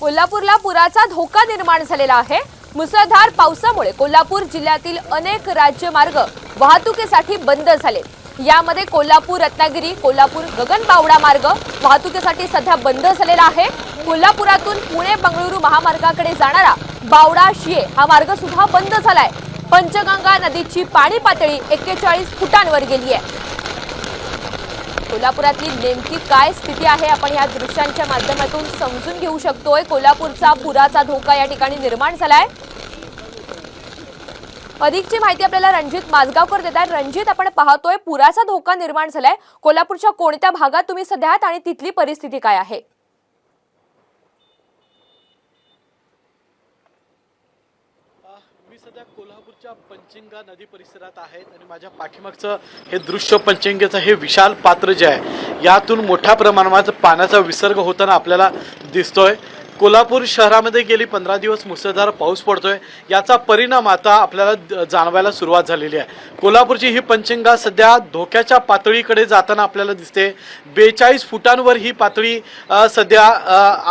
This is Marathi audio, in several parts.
कोल्हापूरला पुराचा धोका निर्माण झालेला आहे. मुसळधार पावसामुळे कोल्हापूर जिल्ह्यातील अनेक राज्यमार्ग वाहतुकीसाठी बंद झाले. यामध्ये कोल्हापूर रत्नागिरी कोल्हापूर गगनबावडा मार्ग वाहतुकीसाठी सध्या बंद झालेला आहे. कोल्हापुरातून पुणे बंगळुरू महामार्गाकडे जाणारा बावडा शिये हा मार्ग सुद्धा बंद झालाय. पंचगंगा नदीची पाणी पातळी एक्केचाळीस फुटांवर गेली आहे कोल्हापुरातली नेमकी काय स्थिती आहे आपण या दृश्यांच्या माध्यमातून समजून घेऊ शकतोय. कोल्हापूरचा पुराचा धोका या ठिकाणी निर्माण झालाय. अधिकची माहिती आपल्याला रणजित माझगावकर देत आहेत. रणजित आपण पाहतोय पुराचा धोका निर्माण झालाय. कोल्हापूरच्या कोणत्या भागात तुम्ही सध्या आहात आणि तिथली परिस्थिती काय आहे? सध्या कोल्हापूरच्या पंचिंगा नदी परिसरात आहे आणि माझ्या पाठीमागचं हे दृश्य पंचिंगेचं हे विशाल पात्र जे आहे यातून मोठ्या प्रमाणात पाण्याचा विसर्ग होताना आपल्याला दिसतोय. कोल्हापूर शहरामध्ये गेली पंधरा दिवस मुसळधार पाऊस पडतोय. याचा परिणाम आता आपल्याला जाणवायला सुरुवात झालेली आहे. कोल्हापूरची ही पंचंगा सध्या धोक्याच्या पातळीकडे जाताना आपल्याला दिसते. बेचाळीस फुटांवर ही पातळी सध्या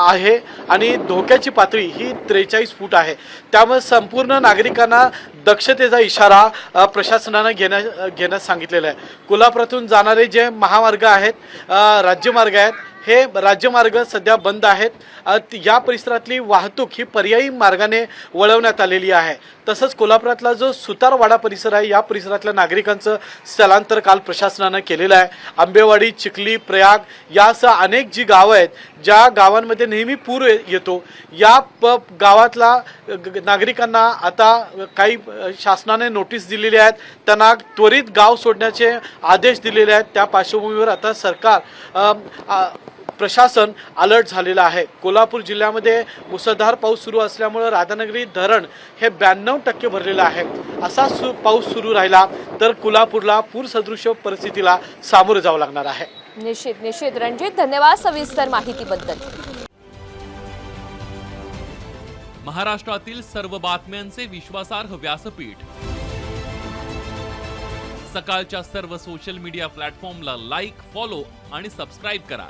आहे आणि धोक्याची पातळी ही त्रेचाळीस फूट आहे. त्यामुळे संपूर्ण नागरिकांना दक्षतेचा इशारा प्रशासनानं घेण्या घेण्यास सांगितलेला आहे. कोल्हापुरातून जाणारे जे महामार्ग आहेत राज्यमार्ग आहेत हे राज्यमार्ग सध्या बंद आहेत. या परिसरातली वाहतूक ही पर्यायी मार्गाने वळवण्यात आलेली आहे. तसंच कोल्हापुरातला जो सुतारवाडा परिसर आहे या परिसरातल्या नागरिकांचं स्थलांतर काल प्रशासनानं केलेलं आहे. आंबेवाडी चिखली प्रयाग यासह अनेक जी गावं आहेत ज्या गावांमध्ये नेहमी पूर येतो. या प गावातला ग- नागरिकांना आता काही शासनाने नोटीस दिलेली आहेत. त्यांना त्वरित गाव सोडण्याचे आदेश दिलेले आहेत. त्या पार्श्वभूमीवर आता सरकार आ, आ, प्रशासन अलर्ट झालेलं आहे. कोल्हापूर जिल्ह्यामध्ये मुसळधार पाऊस सुरू असल्यामुळं राधानगरी धरण हे ब्याण्णव टक्के भरलेलं आहे. असा सु पाऊस सुरू राहिला तर कोल्हापूरला पूरसदृश परिस्थितीला सामोरं जावं लागणार आहे. निश्चित निश्चित रणजित धन्यवाद सविस्तर माहितीबद्दल. महाराष्ट्रातील सर्व बातम्यांचे विश्वासार्ह व्यासपीठ. सकाळच्या सर्व सोशल मीडिया प्लॅटफॉर्मला लाईक फॉलो आणि सबस्क्राईब करा.